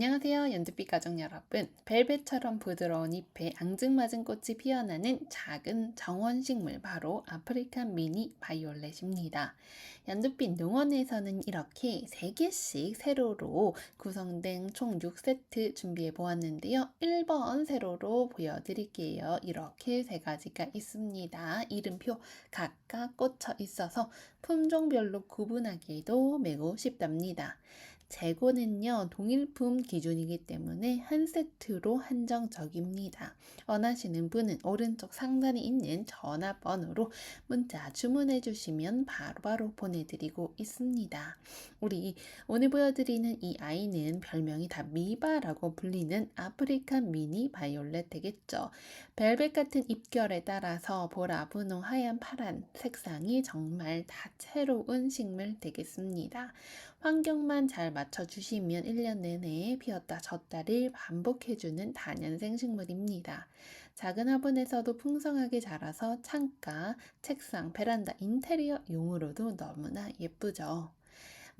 안녕하세요 연두빛 가족 여러분. 벨벳처럼 부드러운 잎에 앙증맞은 꽃이 피어나는 작은 정원식물 바로 아프리칸 미니 바이올렛입니다. 연두빛 농원에서는 이렇게 3개씩 세로로 구성된 총 6세트 준비해 보았는데요. 1번 세로로 보여드릴게요. 이렇게 세 가지가 있습니다. 이름표 각각 꽂혀 있어서 품종별로 구분하기도 매우 쉽답니다 재고는요, 동일품 기준이기 때문에 한 세트로 한정적입니다. 원하시는 분은 오른쪽 상단에 있는 전화번호로 문자 주문해 주시면 바로바로 보내드리고 있습니다. 우리 오늘 보여드리는 이 아이는 별명이 다 미바라고 불리는 아프리칸 미니 바이올렛 되겠죠. 벨벳 같은 잎결에 따라서 보라, 분홍, 하얀, 파란 색상이 정말 다채로운 식물 되겠습니다. 환경만 잘 맞춰주시면 1년 내내 피었다 졌다를 반복해주는 다년생 식물입니다. 작은 화분에서도 풍성하게 자라서 창가, 책상, 베란다, 인테리어 용으로도 너무나 예쁘죠.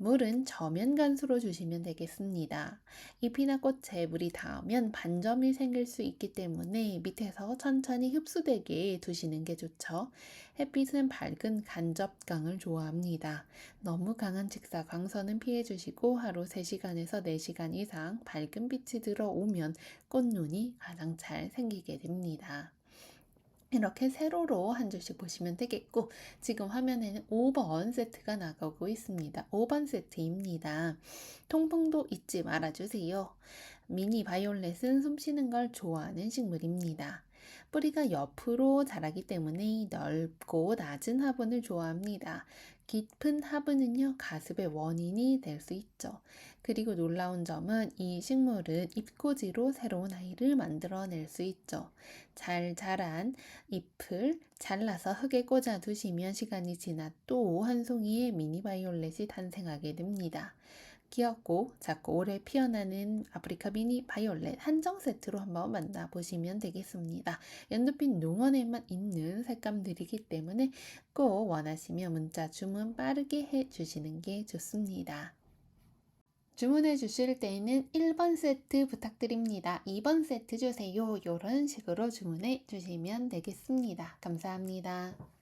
물은 저면 간수로 주시면 되겠습니다. 잎이나 꽃에 물이 닿으면 반점이 생길 수 있기 때문에 밑에서 천천히 흡수되게 두시는 게 좋죠. 햇빛은 밝은 간접광을 좋아합니다. 너무 강한 직사 광선은 피해 주시고 하루 3시간에서 4시간 이상 밝은 빛이 들어오면 꽃눈이 가장 잘 생기게 됩니다. 이렇게 세로로 한 줄씩 보시면 되겠고 지금 화면에는 5번 세트가 나가고 있습니다. 5번 세트입니다. 통풍도 잊지 말아주세요. 미니 바이올렛은 숨쉬는 걸 좋아하는 식물입니다. 뿌리가 옆으로 자라기 때문에 넓고 낮은 화분을 좋아합니다. 깊은 화분은요, 가습의 원인이 될 수 있죠. 그리고 놀라운 점은 이 식물은 잎꽂이로 새로운 아이를 만들어낼 수 있죠. 잘 자란 잎을 잘라서 흙에 꽂아 두시면 시간이 지나 또 한 송이의 미니 바이올렛이 탄생하게 됩니다. 귀엽고 작고 오래 피어나는 아프리카 미니 바이올렛 한정 세트로 한번 만나보시면 되겠습니다. 연두빛 농원에만 있는 색감들이기 때문에 꼭 원하시면 문자 주문 빠르게 해주시는 게 좋습니다. 주문해 주실 때는 1번 세트 부탁드립니다. 2번 세트 주세요. 이런 식으로 주문해 주시면 되겠습니다. 감사합니다.